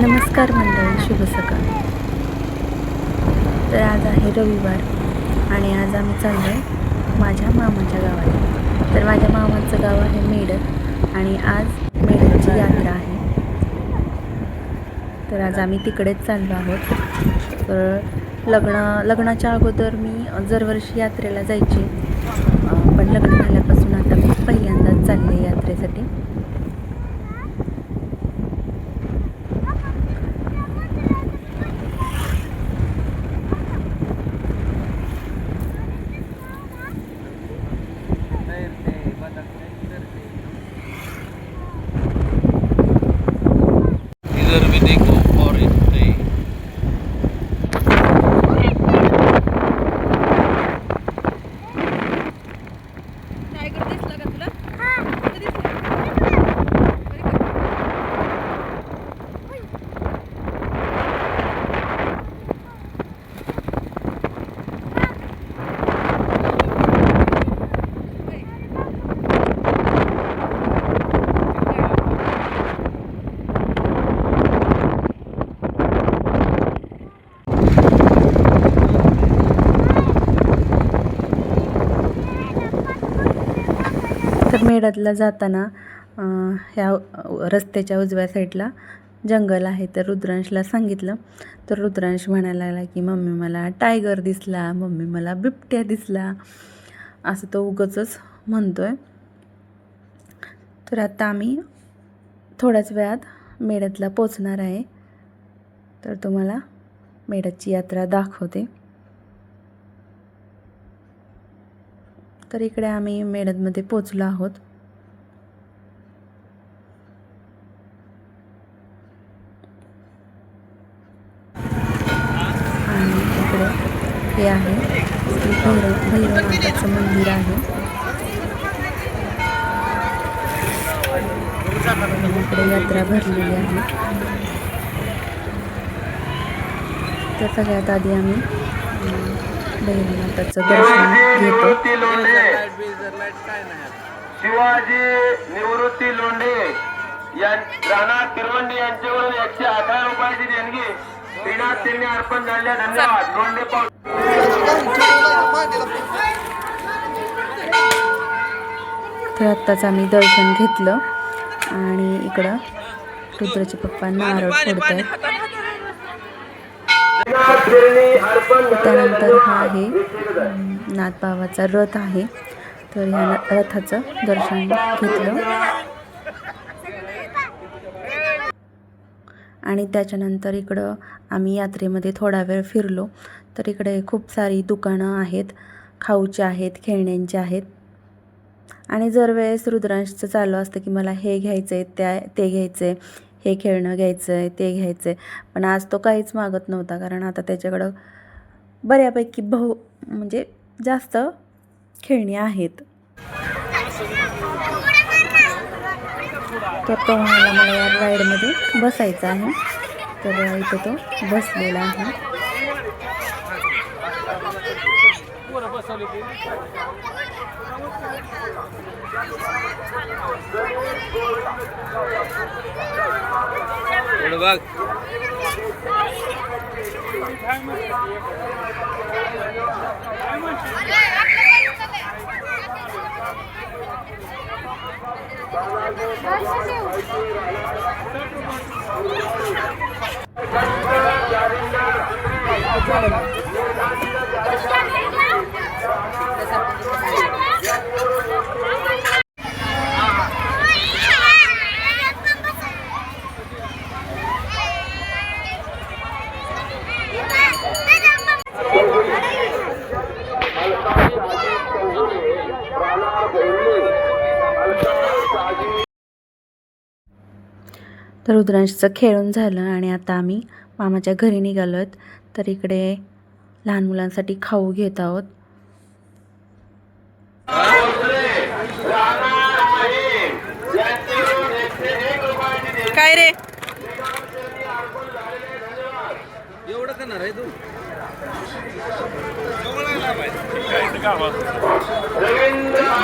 नमस्कार मंडळी शुभ सकाळ. तर आज आहे रविवार आणि आज आम्ही चाललो आहे माझ्या मामाच्या गावाला. तर माझ्या मामाचं गाव आहे मेडक आणि आज मेडकची यात्रा आहे. तर आज आम्ही तिकडेच चाललो आहोत. तर लग्न लग्नाच्या अगोदर मी दरवर्षी यात्रेला जायची. पण लग्न झाल्यापासून आता मी पहिल्यांदाच चालले यात्रेसाठी. तर जाताना ह्या रस्त्याच्या उजव्या साईडला जंगल आहे. तर रुद्रांशला सांगितलं. तर रुद्रांश म्हणायला लागला की मम्मी मला टायगर दिसला मम्मी मला बिबट्या दिसला. असं तो उगाचच म्हणतो आहे तर आता आम्ही थोड्याच वेळात मेळ्यातला पोचणार आहे. तर तुम्हाला मेळ्याची यात्रा दाखवते. तर इकडे आम्ही मेळदमध्ये पोचलो आहोत. आणि इकडे हे आहे भैरव भैरवनाथाचं मंदिर आहे. इकडे यात्रा भरलेली आहे. तर सगळ्यात आधी आम्ही भैरवनाथाचं दर्शन घेतो. शिवाजी निवृत्ती लोंढे. राणा तिरवंडी यांच्याकडून एकशे अठरा रुपयाची देणगी. श्रीनाथ त्यांनी अर्पण झाल्या धन्यवाद. लोंढे पाऊस तर आत्ताच आम्ही दर्शन घेतलं आणि इकडं रुद्राचे पप्पा नारळ फोडत आहेत त्यानंतर हा आहे नाथबाबाचा रथ आहे. तर ह्या रथाचं दर्शन घेतलं. आणि त्याच्यानंतर इकडं आम्ही यात्रेमध्ये थोडा वेळ फिरलो. तर इकडे खूप सारी दुकानं आहेत खाऊची आहेत खेळण्यांची आहेत. आणि जर वेळेस रुद्रांशचं चालू असतं की मला हे घ्यायचं आहे त्या ते घ्यायचं आहे हे खेळणं घ्यायचं आहे ते घ्यायचं आहे पण आज तो काहीच मागत नव्हता कारण आता त्याच्याकडं बऱ्यापैकी बहु म्हणजे जास्त खेळणी आहेत. तर तो म्हणाला मला या राईडमध्ये बसायचं आहे. तर इथे तो बसलेला आहे. इकडे बघ तर रुद्रांशचं खेळून झालं आणि आता आम्ही मामाच्या घरी निघालो आहेत तर इकडे लहान मुलांसाठी खाऊ घेत आहोत. काय रे? एवढं करणार आहे तू?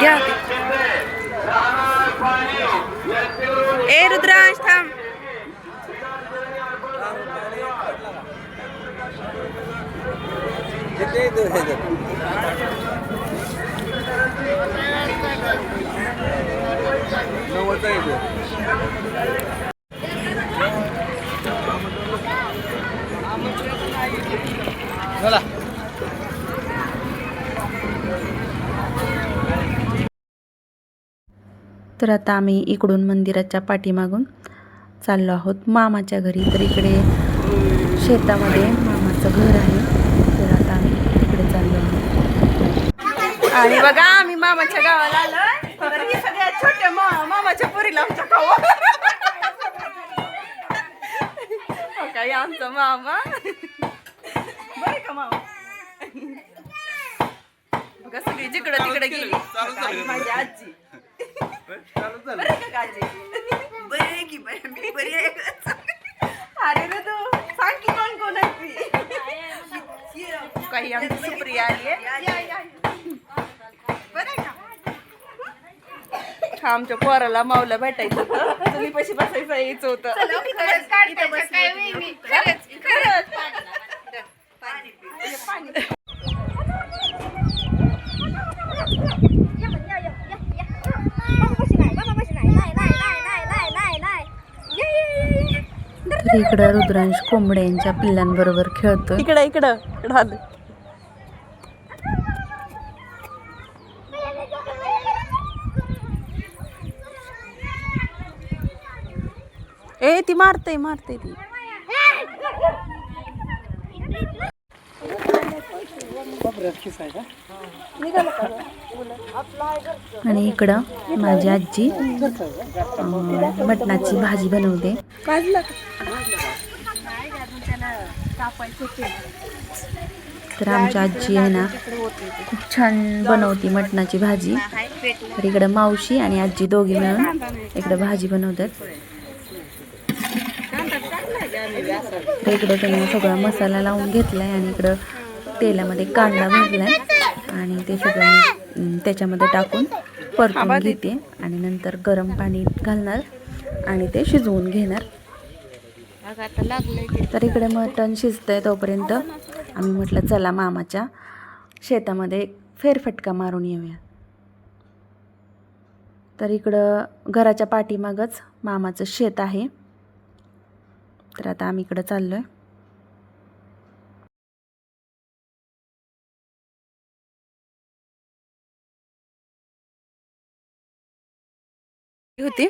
घ्या. ए रुद्रांश थांब ते इथं ह्याच्यात. नव्वदचा चला तर आता आम्ही इकडून मंदिराच्या पाठीमागून चाललो आहोत. मामाच्या घरी. तर इकडे शेतामध्ये मामाचं घर आहे तर आता आम्ही इकडे चाललो आहोत आणि बघा आम्ही मामाच्या गावाला आलो तर हे सगळ्या छोट्या मा- मामाच्या पुरीला आमच्या खाऊ. हो काय आमचा मामा. बरं का मामा? बघा सगळी जिकडं तिकडे गेली. आणि माझी आजी. बरं का काळजी बरी आहे की बरी मी बरी आहे. अरे रे तू सांग की कोण कोण आहे ती? काही आमची सुप्रिया आली आहे. हा आमच्या पोराला मावला भेटायचं होतं. तुम्ही पशी बसायचं यायचं होतं. खरंच. तर इकडं रुद्रांश कोंबड्यांच्या पिल्लांबरोबर खेळतोय. इकडं इकडं इकडं ए ती मारते मारते ती. आणि इकडं माझी आजी मटणाची भाजी बनवते. तर आमच्या आजी आहे ना खूप छान बनवते मटणाची भाजी. तर इकडं मावशी आणि आजी दोघी मिळून इकडं भाजी बनवतात. तर इकडं त्यांनी सगळा मसाला लावून घेतलाय आणि इकडं तेलामध्ये कांदा भाजलाय आणि ते सगळं त्याच्यामध्ये टाकून परतून घेते. आणि नंतर गरम पाणी घालणार आणि ते शिजवून घेणार. तर इकडे मटण शिजतंय तोपर्यंत. आम्ही म्हटलं चला मामाच्या शेतामध्ये फेरफटका मारून येऊया. तर इकडं घराच्या पाठीमागच मामाचं शेत आहे. तर आता आम्ही इकडं चाललोय. होती.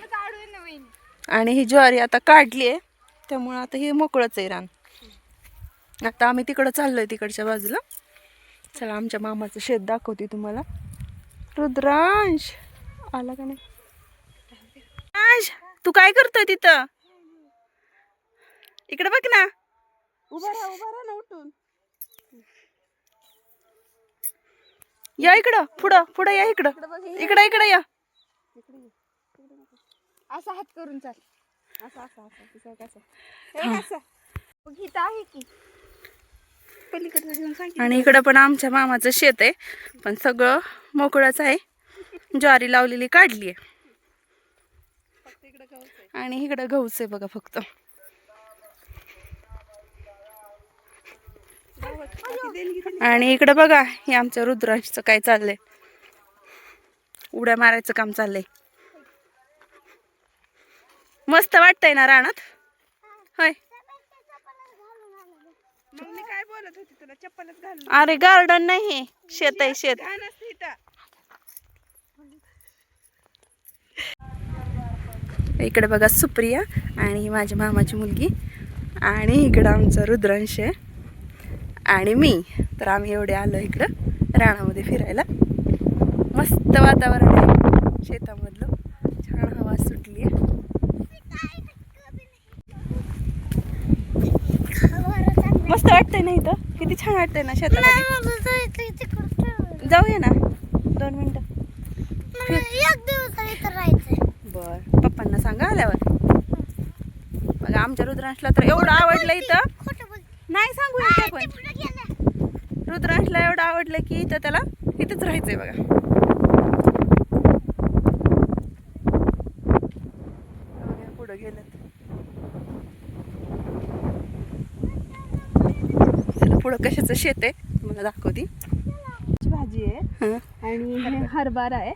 आणि ही ज्वारी आता काढली आहे त्यामुळे आता हे मोकळंच आहे रान. आता आम्ही तिकडं चाललोय तिकडच्या बाजूला. चला आमच्या मामाचं शेत दाखवते तुम्हाला. रुद्रांश आला का नाही? तू काय करतोय तिथं? इकडे बघ ना. उभा राहा उभा राहा ना उठून. या इकडं पुढं पुढं या इकडं. इकडं इकडं. या. असा हात करून चाल. असं असं असं कसं. कसं? असं मग इथं आहे की. पलीकडे जाऊन सांग आणि इकडं पण आमच्या मामाचं शेत आहे पण सगळं मोकळंच आहे. ज्वारी लावलेली काढली आहे. आणि इकडं गहूच आहे बघा फक्त. आणि इकडं बघा हे आमच्या रुद्रांशचं काय चाललंय. उड्या मारायचं काम चाललंय. मस्त वाटतंय ना रानात? होय. मी काय बोलत होती तुला? चप्पलच घाल अरे गार्डन नाही हे शेत आहे शेत. इकडे बघा सुप्रिया आणि ही माझ्या मामाची मुलगी आणि इकडं आमचा रुद्रांश आहे आणि मी. तर आम्ही एवढे आलो इकडं रानामध्ये फिरायला. मस्त वातावरण आहे शेतामधलं छान हवा सुटली आहे मस्त वाटतंय ना इथं? किती छान वाटतंय ना शेतामध्ये. जाऊया ना. दोन मिनिटं. बर. पप्पांना सांगा आल्यावर. बघा आमच्या रुद्रांशला तर एवढं आवडलं इथं. नाही सांगू इथे पण कुठं गेलं रुद्रांशला एवढं आवडलं की इथं त्याला इथंच राहायचंय बघा, पुढं गेलं चला पुढं कशाचं शेत आहे तुम्हाला दाखवते. भाजी आहे आणि हे हरभरा आहे.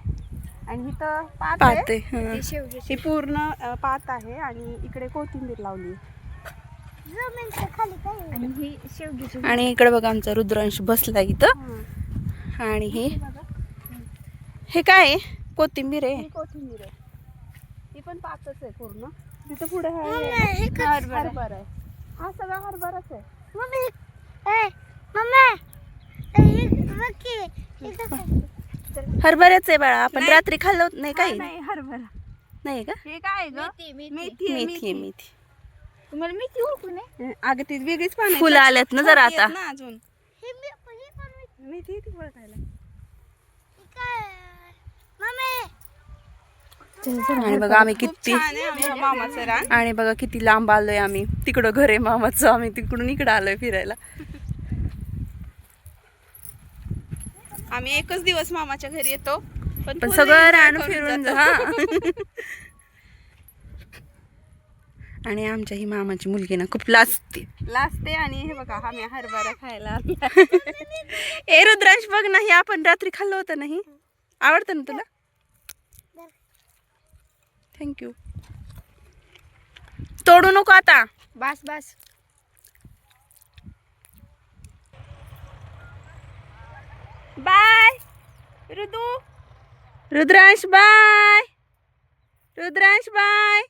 आणि इथं पात पाहते आहे हां. ही पूर्ण पात आहे आणि इकडे कोथिंबीर लावली. आणि ही इकडे बघा आमचा रुद्रांश बसला इथं. आणि हे हे काय आहे? कोथिंबीर आहे. कोथिंबीर आहे. ती पण पातच आहे पूर्ण. तिथं पुढे हरभरा आहे. हा सगळा हरभराच आहे. हरभऱ्याच आहे बाळा आपण रात्री खाल्लं होतं नाही हा, काही? नाही हरभरा. नाही का? हे काय ग? मेथी मेथी. आहे मेथी तुम्हाला मेथी ओळखू अगं ती वेगळीच पान. फुलं आल्यात ना जरा आता. ना अजून. मेथी येते ओळखायला. आणि बघा आम्ही किती छान आहे आमच्या मामाचं रान. आणि बघा किती लांब आलोय आम्ही. तिकडं घर आहे मामाचं आम्ही तिकडून इकडं आलोय फिरायला. आम्ही एकच दिवस मामाच्या घरी येतो पण सगळं रान फिरून. हा आणि आमच्या ही मामाची मुलगी ना खूप लाजते. लाजते आणि हे बघा आम्ही हरभरा खायला. ए रुद्रांश बघ ना हे आपण रात्री खाल्लं होतं नाही आवडतं ना तुला? थँक्यू तोडू नको आता. बस बस. Bye. Rudu. Rudransh bye. Rudransh bye.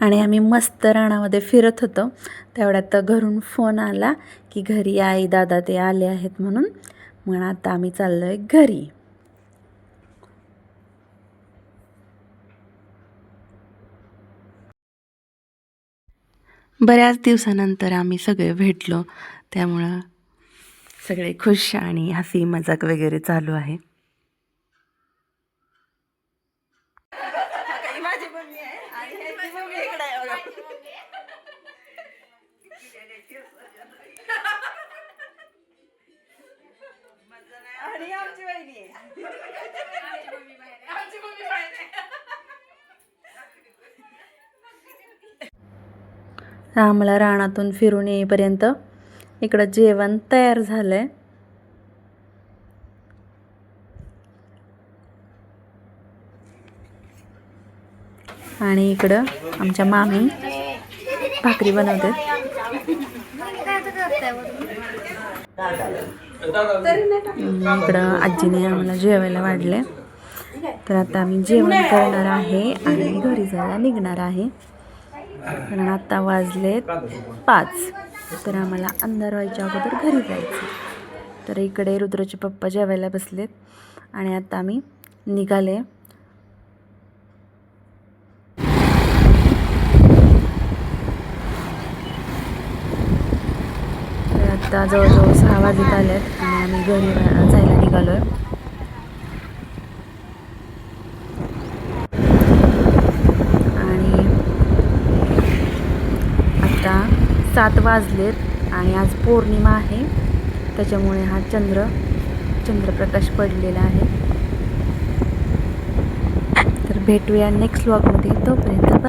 आणि आम्ही मस्त रानामध्ये फिरत होतो. तेवढ्यात घरून फोन आला की घरी आई दादा ते आले आहेत म्हणून. मग आता आम्ही चाललो आहे घरी. बऱ्याच दिवसानंतर आम्ही सगळे भेटलो. त्यामुळं सगळे खुश आणि हसी मजाक वगैरे चालू आहे. आम्हाला रानातून फिरून येईपर्यंत इकडं जेवण तयार झालं आहे आणि इकडं आमच्या मामी भाकरी बनवतात. इकडं आजीने आम्हाला जेवायला वाढले तर आता आम्ही जेवण करणार आहे आणि घरी जायला निघणार आहे. कारण आत्ता वाजलेत पाच. तर आम्हाला अंधार व्हायच्या अगोदर घरी जायचं तर इकडे रुद्रचे पप्पा जेवायला बसलेत आणि आता आम्ही निघाले. तर आता जवळजवळ सहा वाजत आल्यात आणि आम्ही घरी जायला निघालो आहे आणि आता सात वाजलेत आणि आज पौर्णिमा आहे. त्याच्यामुळे हा चंद्र चंद्रप्रकाश पडलेला आहे. तर भेटूया नेक्स्ट व्लॉगमध्ये तोपर्यंत